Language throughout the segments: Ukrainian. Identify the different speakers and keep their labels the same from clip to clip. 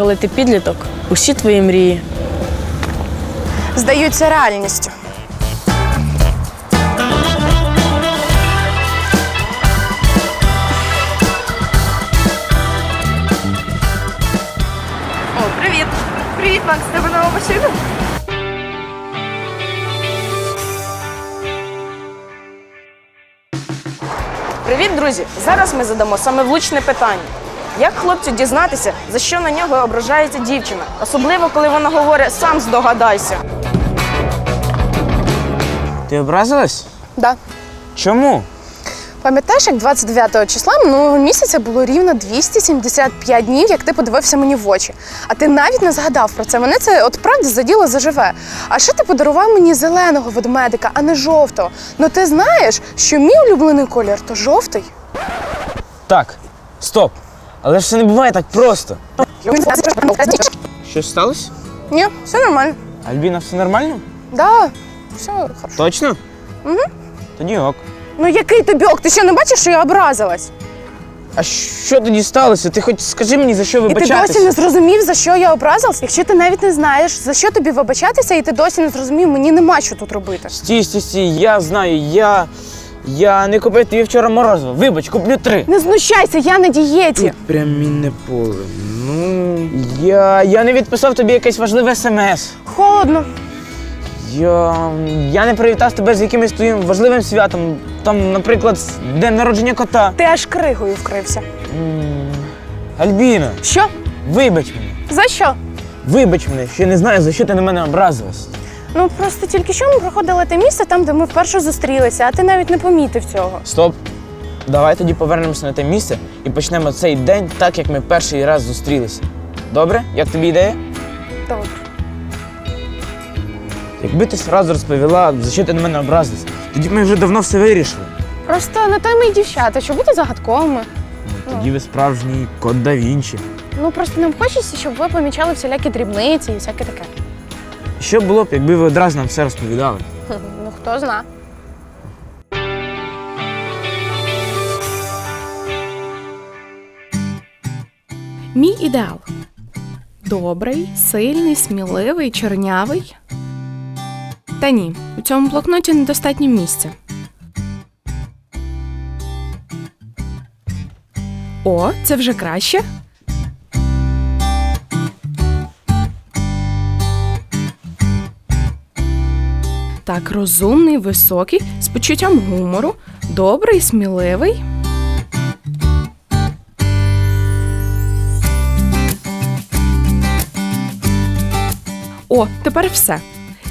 Speaker 1: коли ти підліток, усі твої мрії.
Speaker 2: здаються реальністю. О, привіт! Привіт, Макс, тебе нова машина? Привіт, друзі! Зараз ми задамо саме влучне питання. Як хлопцю дізнатися, за що на нього ображається дівчина? Особливо, коли вона говорить сам здогадайся.
Speaker 3: Ти образилась?
Speaker 2: Да.
Speaker 3: Чому?
Speaker 2: Пам'ятаєш, як 29 числа минулого місяця було рівно 275 днів, як ти подивився мені в очі. А ти навіть не згадав про це. Мене це от правда заділо заживе. А ще ти подарував мені зеленого ведмедика, а не жовтого. Ну ти знаєш, що мій улюблений колір то жовтий.
Speaker 3: Так, стоп. Але ж все не буває так просто. Щось сталося?
Speaker 2: Ні, все нормально.
Speaker 3: Альбіна, все нормально?
Speaker 2: Да, все хорошо.
Speaker 3: Точно? Угу. Тоді ок.
Speaker 2: Ну який тобі ок? Ти що не бачиш, що я образилась?
Speaker 3: А що тоді сталося? Ти хоч скажи мені, за що
Speaker 2: І ти
Speaker 3: вибачатися?
Speaker 2: досі не зрозумів, за що я образилась? Якщо ти навіть не знаєш, за що тобі вибачатися, і ти досі не зрозумів, мені нема що тут робити.
Speaker 3: Стій, стій, стій, я знаю, я. Я не купив тобі вчора морозиво. Вибач, куплю три.
Speaker 2: Не знущайся, я на дієті.
Speaker 3: Тут прям мінне поле. Ну. Я. Я не відписав тобі якесь важливе смс.
Speaker 2: Холодно.
Speaker 3: Я. Я не привітав тебе з якимось твоїм важливим святом. Там, наприклад, день народження кота.
Speaker 2: Ти аж кригою вкрився.
Speaker 3: М, Альбіна,
Speaker 2: Що?
Speaker 3: вибач мене.
Speaker 2: За що?
Speaker 3: Вибач мене, що я не знаю, за що ти на мене образилась.
Speaker 2: Ну просто тільки що ми проходили те місце там, де ми вперше зустрілися, а ти навіть не помітив цього.
Speaker 3: Стоп. Давай тоді повернемося на те місце і почнемо цей день так, як ми перший раз зустрілися. Добре? Як тобі ідея?
Speaker 2: Добре.
Speaker 3: Якби ти одразу розповіла, за що ти на мене образилась, тоді б ми вже давно все вирішили.
Speaker 2: Просто на те ми й дівчата, що бути загадковими.
Speaker 3: Тоді ви справжній код да Вінчі.
Speaker 2: Ну просто нам хочеться, щоб ви помічали всілякі дрібниці і всяке таке.
Speaker 3: Що було б, якби ви одразу нам все розповідали?
Speaker 2: Ну хто зна.
Speaker 4: Мій ідеал добрий, сильний, сміливий, чорнявий. Та ні, у цьому блокноті недостатньо місця. О, це вже краще. Так, розумний, високий, з почуттям гумору, добрий, сміливий. О, тепер все.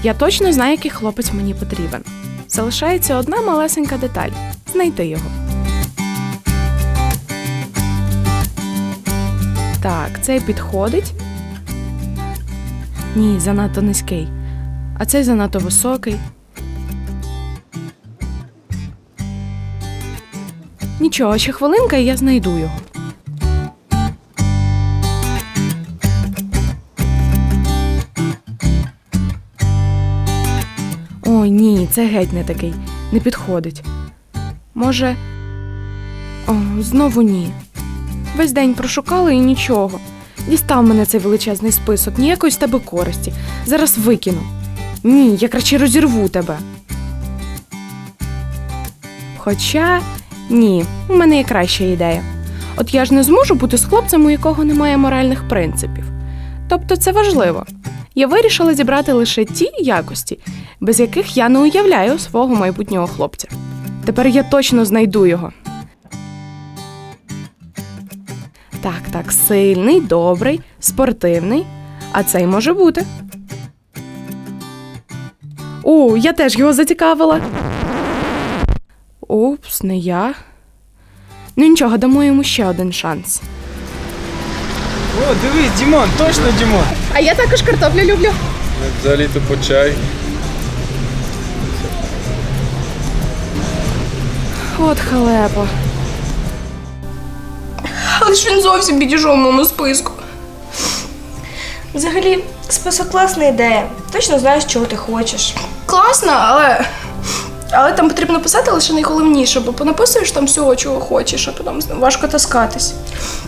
Speaker 4: Я точно знаю, який хлопець мені потрібен. Залишається одна малесенька деталь знайти його. Так, цей підходить. Ні, занадто низький. А цей занадто високий. Нічого, ще хвилинка, і я знайду його. Ой, ні, це геть не такий. Не підходить. Може. О, знову ні. Весь день прошукала і нічого. Дістав мене цей величезний список, ніякої з тебе користі. Зараз викину. Ні, я краще розірву тебе. Хоча ні, у мене є краща ідея. От я ж не зможу бути з хлопцем, у якого немає моральних принципів. Тобто це важливо. Я вирішила зібрати лише ті якості, без яких я не уявляю свого майбутнього хлопця. Тепер я точно знайду його. Так, так, сильний, добрий, спортивний. А цей може бути. О, я теж його зацікавила. Упс, не я. Ну нічого, дамо йому ще один шанс.
Speaker 5: О, дивись, Дімон, точно Дімон.
Speaker 2: А я також картоплю люблю.
Speaker 5: Взагалі-то по чай.
Speaker 4: От халепа.
Speaker 6: Але ж він зовсім підійшов в моєму списку. Взагалі, список класна ідея. Точно знаєш, чого ти хочеш. Класно, але. Але там потрібно писати лише найголовніше, бо понаписуєш там всього, чого хочеш, а потім важко таскатись.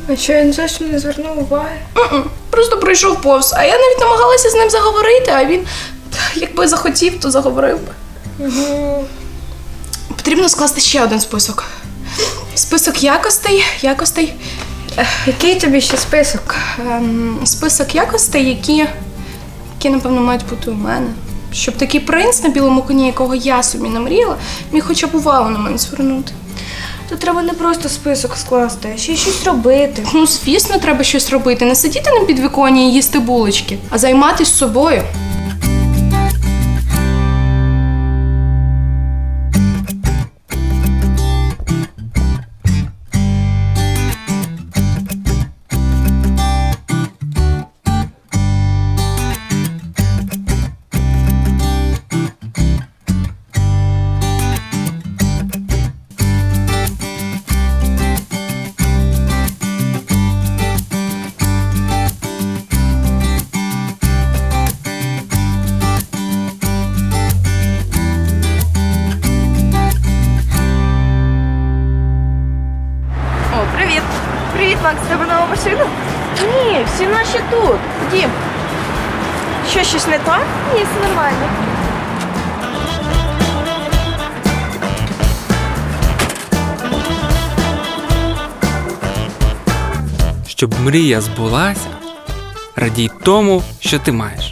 Speaker 7: А що я зовсім не звернув уваги?
Speaker 6: М-м. Просто
Speaker 2: пройшов повз. А я навіть намагалася з ним заговорити, а він якби захотів, то заговорив би. Потрібно скласти ще один список. Список якостей, якостей.
Speaker 7: Який тобі ще список?
Speaker 2: Ем, список якостей, які, які, напевно, мають бути у мене. Щоб такий принц на білому коні, якого я собі намріяла, міг хоча б увагу на мене звернути.
Speaker 7: То треба не просто список скласти, а ще й щось робити.
Speaker 2: Ну, звісно, треба щось робити. Не сидіти на підвіконі і їсти булочки, а займатися собою.
Speaker 1: Машина? Ні, всі наші тут. Дім. Що, щось не так? Ні, все нормально.
Speaker 8: Щоб мрія збулася, радій тому, що ти маєш.